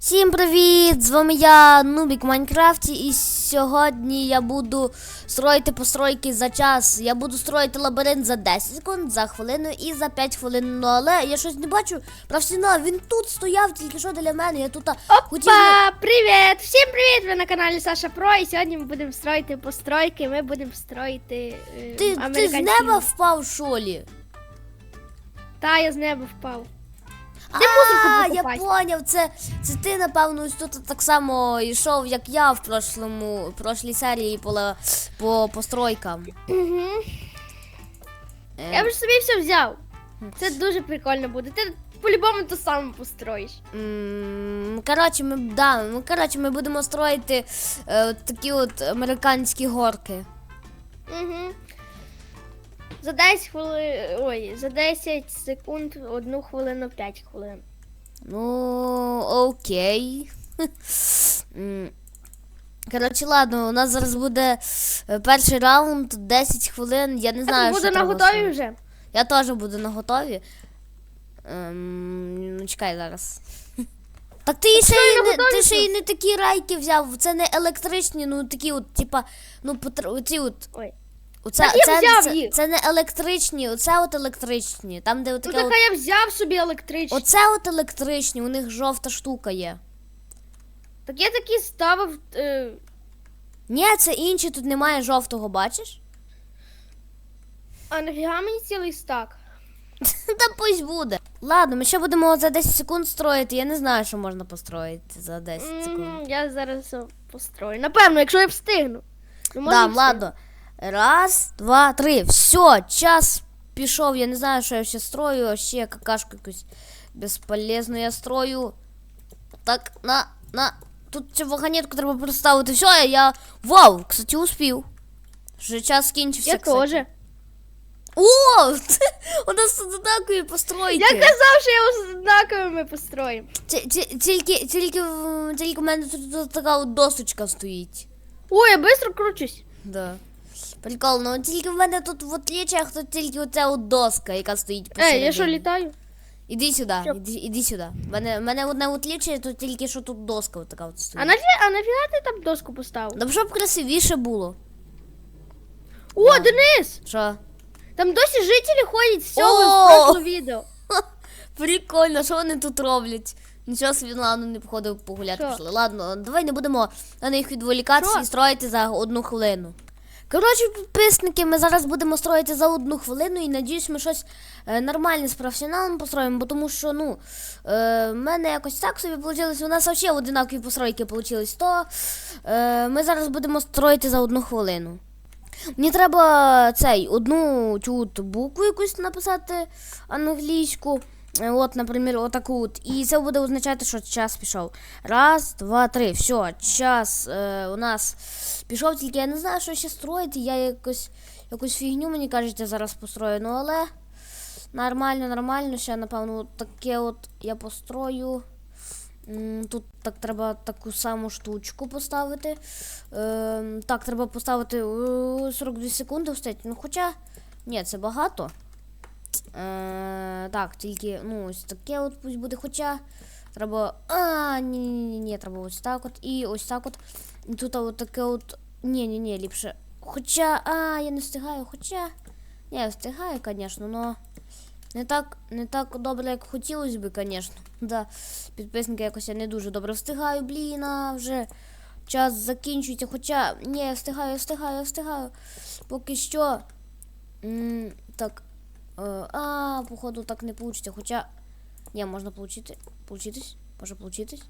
Всім привіт! З вами я, Нубік в Майнкрафті, і сьогодні я буду строїти постройки за час. Я буду строїти лабіринт за 10 секунд, за хвилину і за 5 хвилин. Ну але я щось не бачу. Правсіна, він тут стояв тільки що для мене. Я тут хотів. Привіт! Всім привіт! Ви на каналі Саша Про. І сьогодні ми будемо строїти постройки. Ми будемо строїти е, Ти, ти з неба впав, шолі? Та я з неба впав. А, мусорку я поняв, це, це ти, напевно, ось тут так само йшов, як я в прошлому, в прошлій серії по, ла- по постройкам. Угу. Е, Я вже собі все взяв. Це дуже прикольно буде. Ти по-любому то саме построїш. М, Коротше, ми, да, ну, коротше, ми будемо строїти е, от такі от американські горки. Угу. За 10 хвилин. Ой, за 10 секунд, одну хвилину, 5 хвилин. Ну, окей. Коротше, ладно, у нас зараз буде е, перший раунд, 10 хвилин. Я не знаю, що буде на готові вже? Я теж буду на готові. Ем, ну, чекай зараз. Так ти ще й не, ти ще й не такі райки взяв. Це не електричні, ну такі от, типа, ну потр... оці от. Ой. Оце, Так я це, взяв це, їх. це не електричні, оце от електричні. Там, де Ну отаке так от, а я взяв собі електричний. оце от електричні, у них жовта штука є. Так я такі ставив. Е... Ні, це інші, тут немає жовтого, бачиш? А нафіга мені цілий стак? Та пусть буде. Ладно, ми ще будемо за 10 секунд строїти. Я не знаю, що можна построїти за 10 секунд. Мгм, Я зараз все построю. Напевно, якщо я встигну. Ну, може, Да, встигну. ладно. Раз, два, три. Все, час пішов. Я не знаю, що я ще строю, а ще какашку якусь безполезну я строю. Так, на, на. Тут цю вагонетку треба представити. Все, я. Вау! Кстати, успів. Вже час скінчився. Я кстати. теж. О! У нас тут однакові постройки. Я казав, що я з однаковими построїм. Ті- ті- Тільки, тільки, в- тільки в мене тут, тут така от досочка стоїть. Ой, я швидко кручусь. Да. Прикол, ну тільки в мене тут в отлічах тут тільки оця от доска, яка стоїть Ей, посередині. я що літаю? Іди сюди, іди, іди сюди. В Мене, в мене одне отлічає, тут тільки що тут доска от така от А стоїть. нафіга, а нафіга ти там доску поставив? Ну, щоб красивіше було. О, Да. Денис! Що? Там досі жителі ходять з цього О! з прошлого відео. Прикольно, що вони тут роблять? Нічого собі, ну, ладно, не походив погуляти Що? пішли. Ладно, давай не будемо на них відволікатися Що? і строїти за одну хвилину. Коротше, підписники, ми зараз будемо строїти за одну хвилину і надіюсь, ми щось е, нормальне з професіоналом построїмо, бо тому що, ну, е, в мене якось так собі вийшло. У нас взагалі одинакові постройки вийшли. То е, ми зараз будемо строїти за одну хвилину. Мені треба цей одну цю букву якусь написати англійську. Е, От, наприклад, отаку от. І це буде означати, що час пішов. Раз, два, три. Все, час е, у нас пішов, тільки я не знаю, що ще строїти. Я якось якусь фігню, мені кажуть, зараз построю. Ну але нормально, нормально. Ще, напевно, таке от я построю. Тут так треба таку саму штучку поставити. Ем, так, треба поставити е, 42 секунди встати. Ну, хоча. Ні, це багато. Е, так, тільки, ну, ось таке от пусть буде. Хоча. Треба. А, ні, ні, ні, ні, треба ось так от. І ось так от. І тут от таке от. Ні, ні, ні, ліпше. Хоча. А, я не встигаю, хоча. Ні, я встигаю, звісно, но. Не так, не так добре, як хотілося би, звісно. Да. Підписники якось я не дуже добре встигаю, блін, а вже час закінчується. Хоча, ні, я встигаю, я встигаю, я встигаю. Поки що. М, так. Е, а, походу, так не вийде. Хоча. Ні, можна получити. Получитись. Може получитись.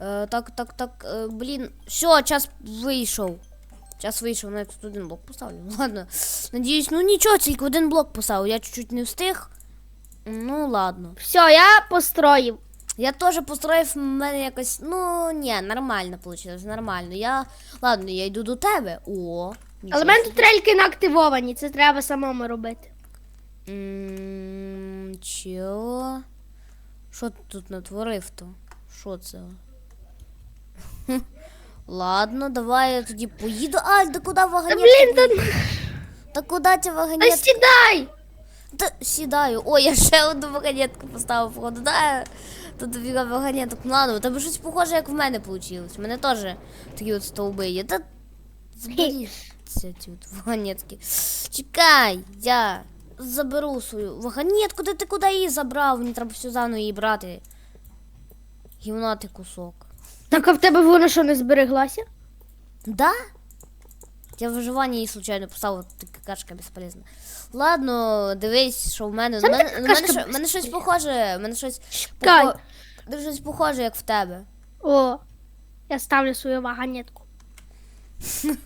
Е, так, так, так. Е, блін. Все, час вийшов. Час вийшов, навіть тут один блок поставлю. Ладно. Надіюсь, ну нічого, тільки один блок поставив. Я чуть-чуть не встиг. Ну, ладно. Все, я построїв. Я теж построїв в мене якось. Ну, ні, нормально вийшло, нормально. Я. Ладно, я йду до тебе. О. Мене тут не активовані, це треба самому робити. Чого? Що ти тут натворив то? Що це? Ладно, давай я тоді поїду. А, да куди Та вагонетка? блін, та, Та куди ця та вагонетка? сідай! Та сідаю. Ой, я ще одну вагонетку поставив, походу. Да, тут дофіга вагонеток. Ну ладно, у тебе щось похоже, як в мене вийшло. У мене теж такі от стовби є. Та зберіться ці от вагонетки. Чекай, я заберу свою вагонетку. Де ти куди її забрав? Мені треба всю заново її брати. Гівнатий кусок. Так а в тебе вона що не збереглася? Да? Я в виживанні її случайно поставив, така кашка безполезна. Ладно, дивись, що в мене. Сам мене, мене, що- мене щось похоже. Мене щось похо- щось похоже, як в тебе. О, я ставлю свою вагонетку.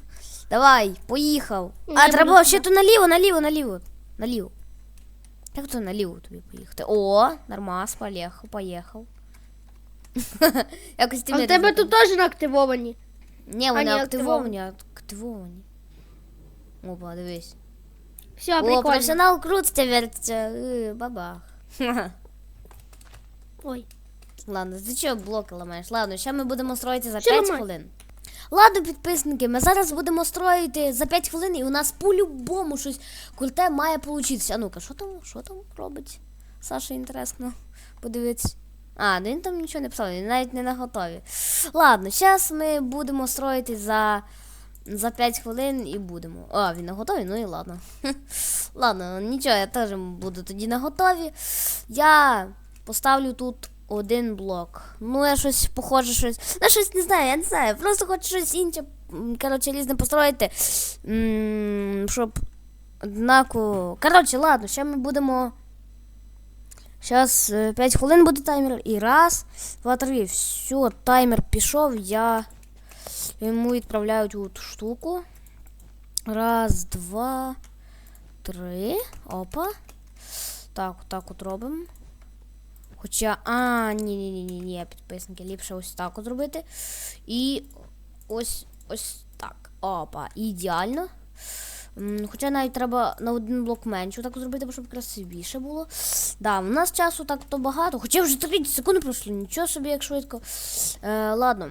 Давай, поїхав. А, треба ще то наліво, наліво, наліво. Наліво. Як то наліво тобі поїхати? О, нормас, поїхав, поїхав. Якось ти А в тебе не тут теж не активовані. Ні, вони не активовані, активовані. Опа, дивись. Все, О, прикольно. професіонал крутиться, вертиться. Е, Бабах. Ой. Ладно, ти чого блоки ламаєш? Ладно, ще ми будемо строїти за Що 5 ламаю? хвилин. Ладно, підписники, ми зараз будемо строїти за 5 хвилин, і у нас по-любому щось круте має получитися. А ну-ка, що там, що там робить? Саша, інтересно. Подивитись. А, ну він там нічого не писав, він навіть не на готові. Ладно, зараз ми будемо строїти за, за 5 хвилин і будемо. А, він на готові, ну і ладно. ладно, нічого, я теж буду тоді на готові. Я поставлю тут один блок. Ну, я щось похоже, щось. Ну, щось не знаю, я не знаю. Просто хочу щось інше. Коротше, різне построїти. Щоб однаково. Коротше, ладно, ще ми будемо. Зараз 5 хвилин буде таймер. І раз, два, три. Все, таймер пішов. Я йому відправляю цю штуку. Раз, два, три. Опа. Так, так от робимо. Хоча, а, ні, ні, підписники, ліпше ось так зробити. І ось ось так. Опа, ідеально. Хоча навіть треба на один блок менше так зробити, щоб красивіше було. Да, у нас часу так то багато. Хоча вже 30 секунд пройшло, нічого собі, як швидко. Е, ладно.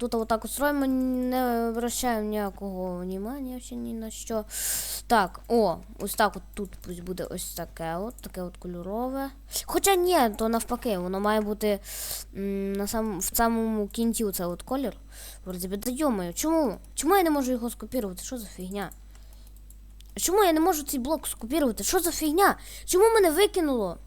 Тут отак от строїмо, не обращаємо ніякого внимання ще ні на що. Так, о, ось так от тут пусть буде ось таке от, таке от кольорове. Хоча ні, то навпаки, воно має бути на сам, в самому кінці оце от колір. Вроді би, да йомаю, чому? Чому я не можу його скопірувати? Що за фігня? Чому я не можу цей блок скопірувати? Що за фігня? Чому мене викинуло?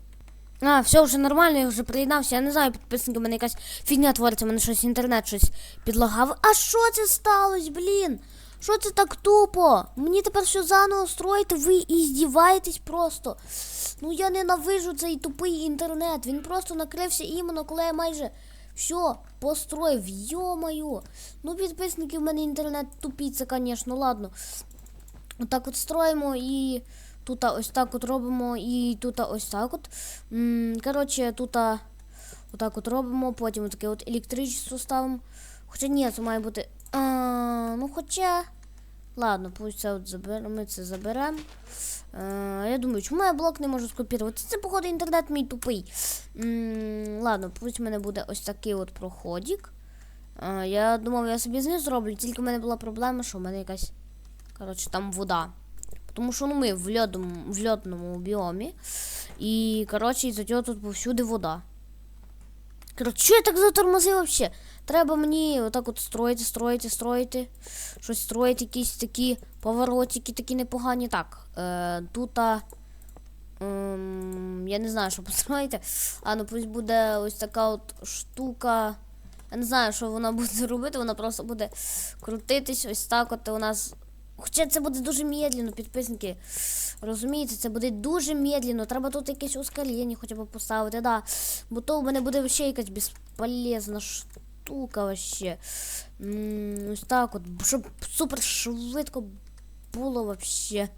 А, все вже нормально, я вже приєднався. Я не знаю, підписники, в мене якась фігня твориться, в мене щось інтернет щось підлагав. А що це сталося, блін? Що це так тупо? Мені тепер все заново строїти, ви і здіваєтесь просто. Ну я ненавижу цей тупий інтернет. Він просто накрився іменно, коли я майже все построїв. Йо-моє. Ну, підписники, в мене інтернет тупіться, звісно, ладно. Отак от строїмо і тут ось так от робимо, і тут ось так от. Коротше, тут отак от робимо, потім таке от електричество ставимо. Хоча ні, це має бути. А, ну хоча. Ладно, пусть це от заберемо, ми це заберемо. Я думаю, чому я блок не можу скопірувати? Це, походу, інтернет мій тупий. М, ладно, пусть в мене буде ось такий от проходик. Е, я думав, я собі знизу зроблю, тільки в мене була проблема, що в мене якась. Коротше, там вода. Тому що ну, ми в льодному, в льодному біомі. І, коротше, із-за цього тут повсюди вода. Коротше, що я так затормозив взагалі? Треба мені отак от строїти, строїти, строїти. Щось строїти, якісь такі поворотики, такі непогані. Так, е, тут. ем, я не знаю, що построїти. А, ну пусть буде ось така от штука. Я не знаю, що вона буде робити, вона просто буде крутитись ось так от у нас. Хоча це буде дуже медленно, підписники. Розумієте, це буде дуже медленно. Треба тут якесь ускорення хоча б поставити, да. Бо то в мене буде ще якась безполезна штука вообще. М, Ось так от, щоб супер швидко було вообще.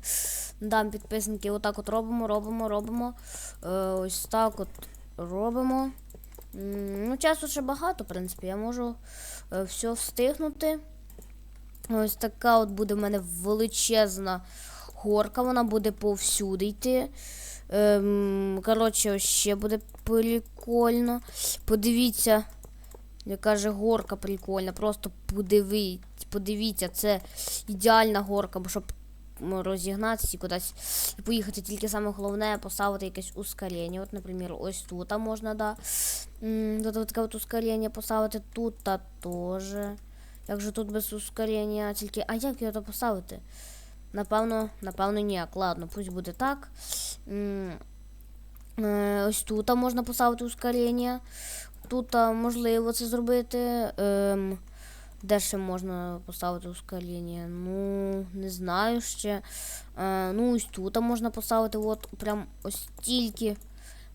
Да, підписники, отак от робимо, робимо, робимо. Е, ось так от робимо. М, Ну, часу ще багато, в принципі, я можу е, все встигнути. Ось така от буде в мене величезна горка, вона буде повсюди йти. Ем, коротше, ще буде прикольно. Подивіться, яка же горка прикольна. Просто подивіть, подивіться, це ідеальна горка, бо щоб розігнатися і кудись і поїхати. Тільки саме головне поставити якесь ускорення. От, наприклад, ось тут можна, да. Тут таке от ускорення поставити, тут та теж. Як же тут без ускорення? Тільки. А як його поставити? Напевно, напевно, ніяк. Ладно, пусть буде так. Е, Ось тут можна поставити ускорення. Тут можливо це зробити. Ем, де ще можна поставити ускорення? Ну, не знаю ще. Е, ну, ось тут можна поставити от прям ось тільки,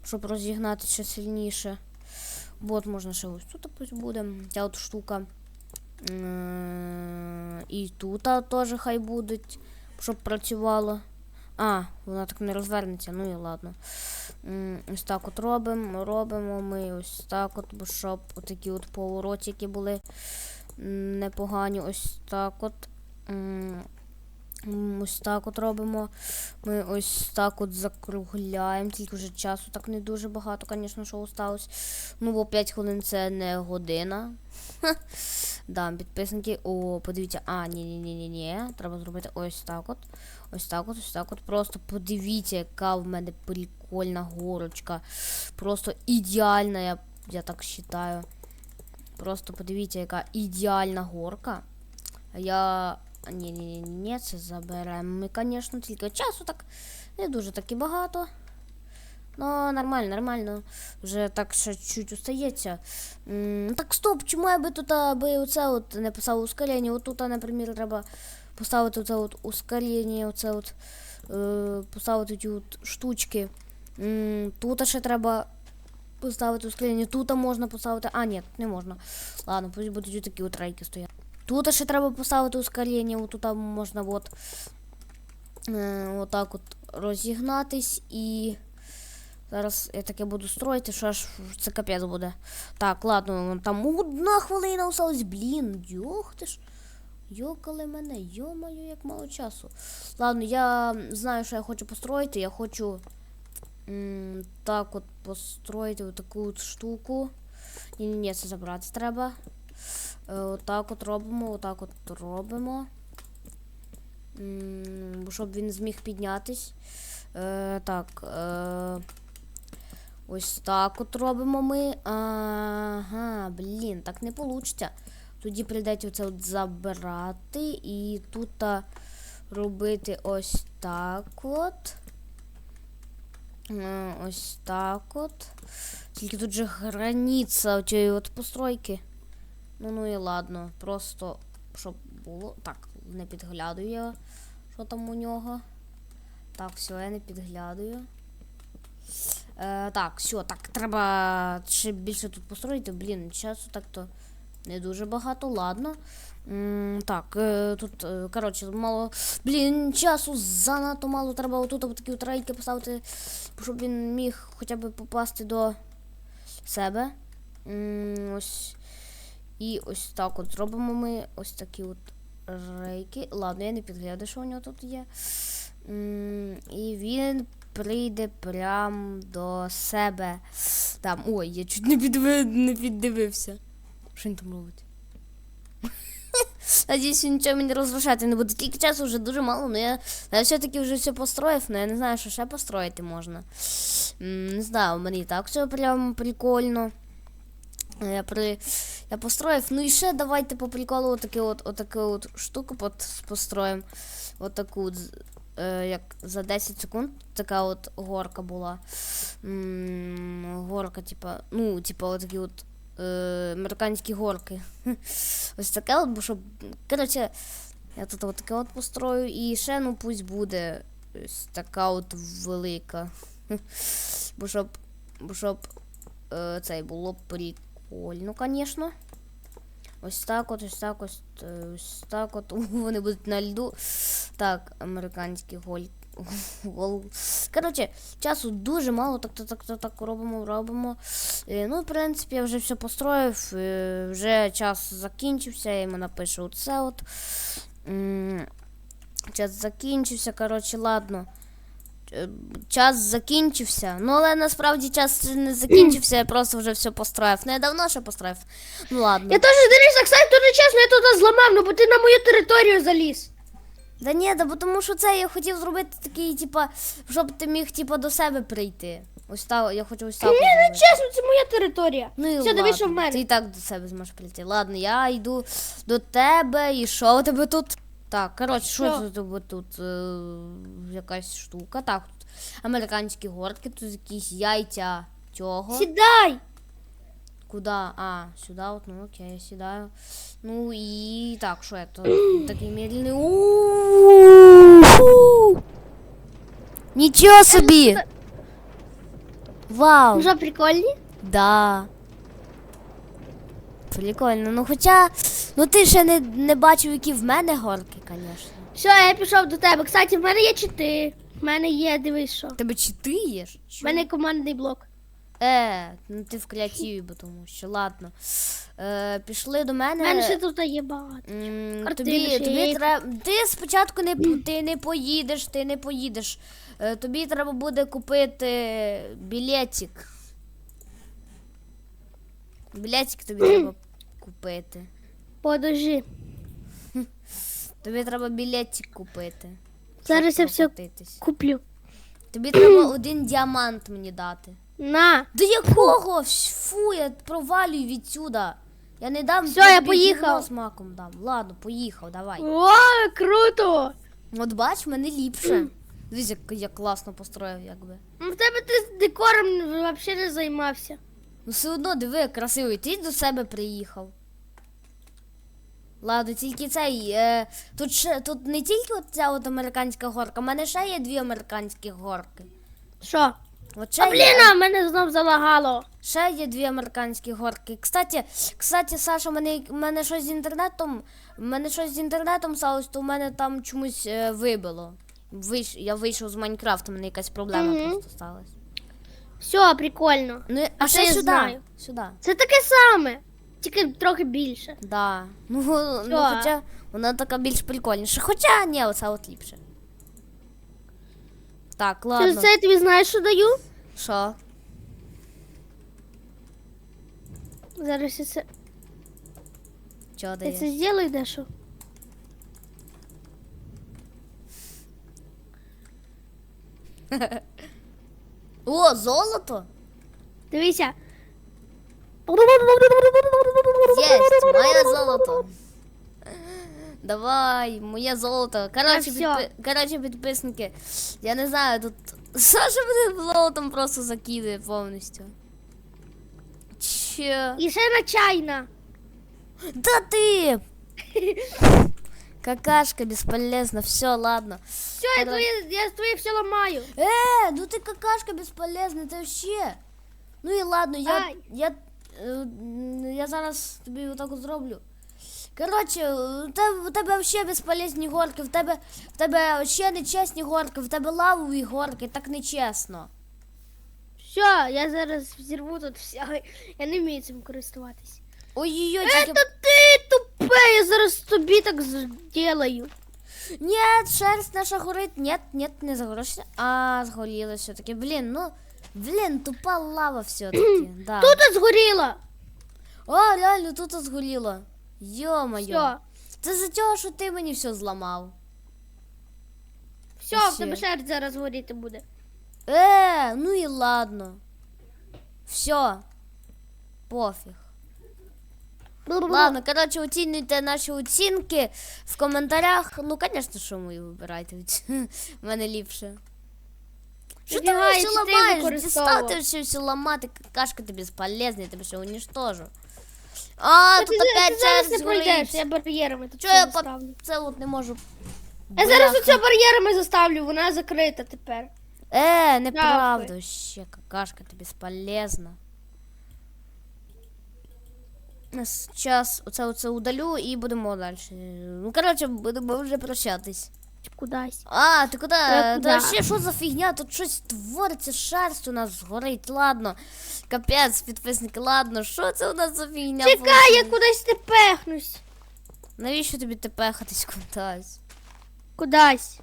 щоб розігнати ще сильніше. От можна ще ось тут пусть буде. Ця от штука. І тут теж хай будуть, щоб працювало. А, вона так не розвернеться, ну і ладно. Ось так от робимо, робимо ми ось так от, бо щоб отакі от поворотики були непогані. Ось так от. Ось так от робимо. Ми ось так от закругляємо. Тільки вже часу так не дуже багато, звісно, що осталось. Ну, бо 5 хвилин це не година. Да, підписники. О, подивіться. А, ні, ні, ні, ні, ні. Треба зробити ось так от. Ось так от, ось так от. Просто подивіться, яка в мене прикольна горочка. Просто ідеальна, я, я так вважаю. Просто подивіться, яка ідеальна горка. А. Ні, ні, ні, ні, це заберемо. Ми, звісно, тільки часу так не дуже так і багато. Ну, нормально, нормально. Вже так ще чуть устається. М, Так, стоп, чому я би тут аби оце от не писав ускорення? От тут, наприклад, треба поставити оце от ускорення, оце от е, поставити ті от штучки. М, Тут ще треба поставити ускорення. Тут можна поставити. А, ні, не можна. Ладно, пусть будуть такі от рейки стояти. Тут ще треба поставити ускорення, от тут можна от, е, отак от розігнатись і. Зараз я таке буду строїти, що аж це капець буде. Так, ладно, там одна хвилина осталась. Блін, йох ти ж. Йокали мене, йомаю, як мало часу. Ладно, я знаю, що я хочу построїти. Я хочу так от построїти отаку от штуку. Ні, ні, ні, це забрати треба. Е, отак от робимо, отак от робимо. Щоб він зміг піднятись. Е, так. Е, ось так от робимо ми. Ага, блін, так не вийде. Тоді прийдеться оце от забирати і тут робити ось так от. Ось так от. Тільки тут же границя цієї от постройки. Ну ну і ладно. Просто щоб було. Так, не підглядаю я, що там у нього. Так, все, я не підглядаю. Е, так, все, так, треба ще більше тут построїти. Блін, часу так-то не дуже багато, ладно. М, так, е, тут, е, коротше, мало. Блін, часу занадто мало. Треба отут от такі от рейки поставити, щоб він міг хоча б попасти до себе. М, ось. І ось так от зробимо ми ось такі от рейки. Ладно, я не підглядаю, що у нього тут є. І він прийде прям до себе. Там. Ой, я чуть не, підви... не піддивився. Що він там робить? Надіюсь, він нічого мені розрушати не буде. Тільки часу вже дуже мало, але я, я все-таки вже все построїв, але я не знаю, що ще построїти можна. Не знаю, мені і так все прям прикольно. Я, при... я построїв. Ну і ще давайте по приколу отаке от, отаку от штуку построїмо. Отаку от, е, як за 10 секунд така от горка була. М, горка, типа, ну, типа, отакі от е, американські горки. Ось таке от, бо щоб. Коротше, я тут от таке от построю. І ще, ну, пусть буде ось така от велика. Бо щоб. Бо щоб е, цей було прикольно, звісно. Ось так от, ось так, ось, е, ось так от. Вони будуть на льду. Так, американський голь. Гол. Коротше, часу дуже мало, так так, так, так, так робимо, робимо. Е, ну, в принципі, я вже все построїв. Е, вже час закінчився, я йому напишу оце от. Час закінчився, коротше, ладно. Е, Час закінчився. Ну, але насправді час не закінчився, я просто вже все построїв. Ну, я давно ще построїв. Ну ладно. Я теж Денис, так то не чесно, я тут зламав, ну бо ти на мою територію заліз. Да ні, да бо тому що це я хотів зробити такий, типа, щоб ти міг типа до себе прийти. Ось так, я хочу ось так. Ні, зробити. ну чесно, це моя територія. Ну і Все, ладно, дивись, що в мене. Ти і так до себе зможеш прийти. Ладно, я йду до тебе, і що у тебе тут? Так, коротше, що це тебе тут? Е, якась штука. Так, тут американські горки, тут якісь яйця цього. Сідай! Куда? А, сюда вот, ну окей, я сідаю. Ну і так, що это? Такий медленний. Нічого собі! Вау! Вже прикольні? Да. Прикольно. Ну хоча, ну ти ще не, не бачив, які в мене горки, звісно. Все, я пішов до тебе. Кстати, в мене є чити. В мене є, дивись що. Тебе чи ти їш? В мене командний блок. Е, ну ти в креативі, бо тому що ладно. Е, пішли до У мене. мене ще тут є багато. М, Картини Тобі, ще тобі є. треба. Ти спочатку не п- ти не поїдеш, ти не поїдеш. Е, Тобі треба буде купити білетик. Білетик тобі треба купити. Подожди. Тобі треба білетик купити. Зараз я все прокатитись. куплю. Тобі треба один діамант мені дати. На. До якого? Фу, я провалюю відсюда. Я не дам Всьо, я тобі поїхав. гівно з маком дам. Ладно, поїхав, давай. О, круто! От бач, мене ліпше. Дивись, як я класно построїв, якби. Ну, В тебе ти з декором взагалі не займався. Ну все одно диви, красивий. Ти до себе приїхав. Ладно, тільки цей. Е, тут ще тут не тільки от ця от американська горка, в мене ще є дві американські горки. Що? От ще А є- блін, а мене знов залагало. Ще є дві американські горки. Кстати, кстати, Саша, мене, мене щось з інтернетом. мене щось з інтернетом сталося, то в мене там чомусь е, вибило. Вийш, я вийшов з Майнкрафту, мене якась проблема Мгм. просто сталася. Все, прикольно. Ну, А а ще я сюди. знаю. Сюди. Це таке саме, тільки трохи більше. Да. Ну, ну Що? хоча вона така більш прикольніша. Хоча ні, оце от ліпше. Так, ладно. це я тобі знаєш, що даю? Що? Зараз я це, Чого я даєш? це зроблю дещо. О, золото! Дивися. Єсть, моє золото. Давай, моє золото. Коротше, всьо. підпи... Коротше, підписники. Я не знаю, тут Саша мене золотом просто закидує повністю. Че? І ще на чайна. Да ты! Какашка бесполезна, все, ладно. Все, я Коротше. твоє, я твоє все ламаю. Э, ну ты какашка бесполезна, ты вообще. Ну і ладно, я, Ай. я, е, м, я зараз тобі отак от зроблю. Коротше, у тебе, у тебе взагалі безполезні горки, в тебе, в тебе ще нечесні горки, в тебе лавові горки, так нечесно. Все, я зараз взірву тут все. Я не вмію цим користуватись. Ой-ой-ой, Е, тільки... то ти тупе, я зараз тобі так зроблю. Нет, шерсть наша горить. Нет, нет, не загорелась. А, згоріла все-таки. Блін, ну, блін, тупа лава все-таки. да. Тут от згоріло. О, реально, тут згоріло. Йо-моє. Це за того, що ти мені все зламав. все, Ще. в тебе шерсть зараз горіти буде. Е, ну і ладно. Все. Пофіг. Ладно, коротше, оцінюйте наші оцінки в коментарях. Ну, звісно, що мої вибирайте. В мене ліпше. Що ти я все чотири ламаєш? Дістав ти все, все ламати, какашка ти безполезна, я тебе ще уничтожу. А, Та тут опять зараз не пройдеш, горить. я бар'єрами тут Чого я по... заставлю. це от не можу. Я зараз Бляха. оце бар'єрами заставлю, вона закрита тепер. Е, неправда, ще какашка ти безполезна. Зараз оце оце удалю і будемо далі. Ну, коротше, будемо вже прощатись. Кудись. А, ти куди? Та куди? ще що за фігня? Тут щось твориться, шерсть у нас згорить. Ладно. Капець, підписники, ладно, що це у нас за фігня? Чекай, я кудись не пехнусь. Навіщо тобі ти пехатись кудись? Кудись.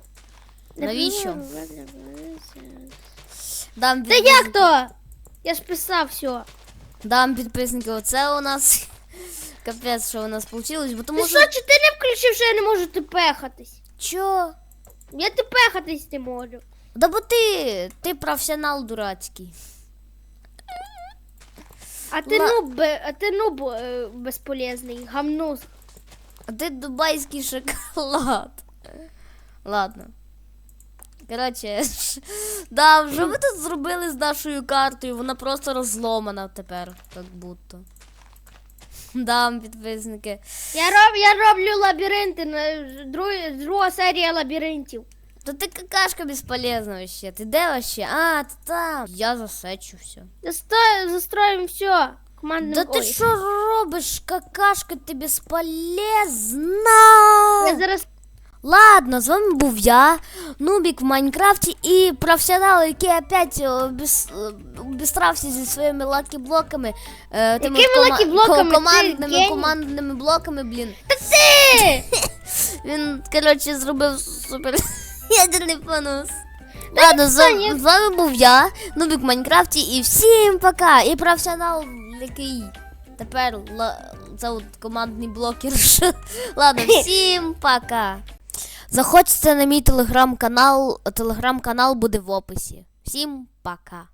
Навіщо? Дам Та як то? Я ж писав все. Дам підписники, оце у нас капець, що у нас вийшло, бо тому Ти що. що, чи ти не включив, що я не можу ти пехатись? Чо? Я тепехатись не можу. Да бо ти, ти професіонал дурацький. А ти Ла- нуб, а ти нуб е, безполезний, гамнус. А ти дубайський шоколад. Ладно. Коротше, да, вже ми тут зробили з нашою картою, вона просто розломана тепер, як будто. Да, підписники. Я, роб, я роблю лабіринти, на друг, друга серія лабіринтів. Та ти какашка безполезна вообще. Ти де вообще? А, ти там. Я засечу все. Засто- Застроїмо все. Командним Да ти ой. що робиш, какашка, ти безполезна. Я зараз Ладно, з вами був я, Нубік в Майнкрафті і професіонал, який опять е, обіс- е, обістрався зі своїми лакі-блоками. е, тими кома- лакі-блоками? ко- Ти командними, командними блоками, блін. ти! Він, коротше, зробив супер ядерний понос. Ладно, з, з вами був я, Нубік в Майнкрафті, і всім пока! І професіонал, який тепер ла, це от командний блокер. Ладно, всім пока! Заходьте на мій телеграм-канал, телеграм-канал буде в описі. Всім пока!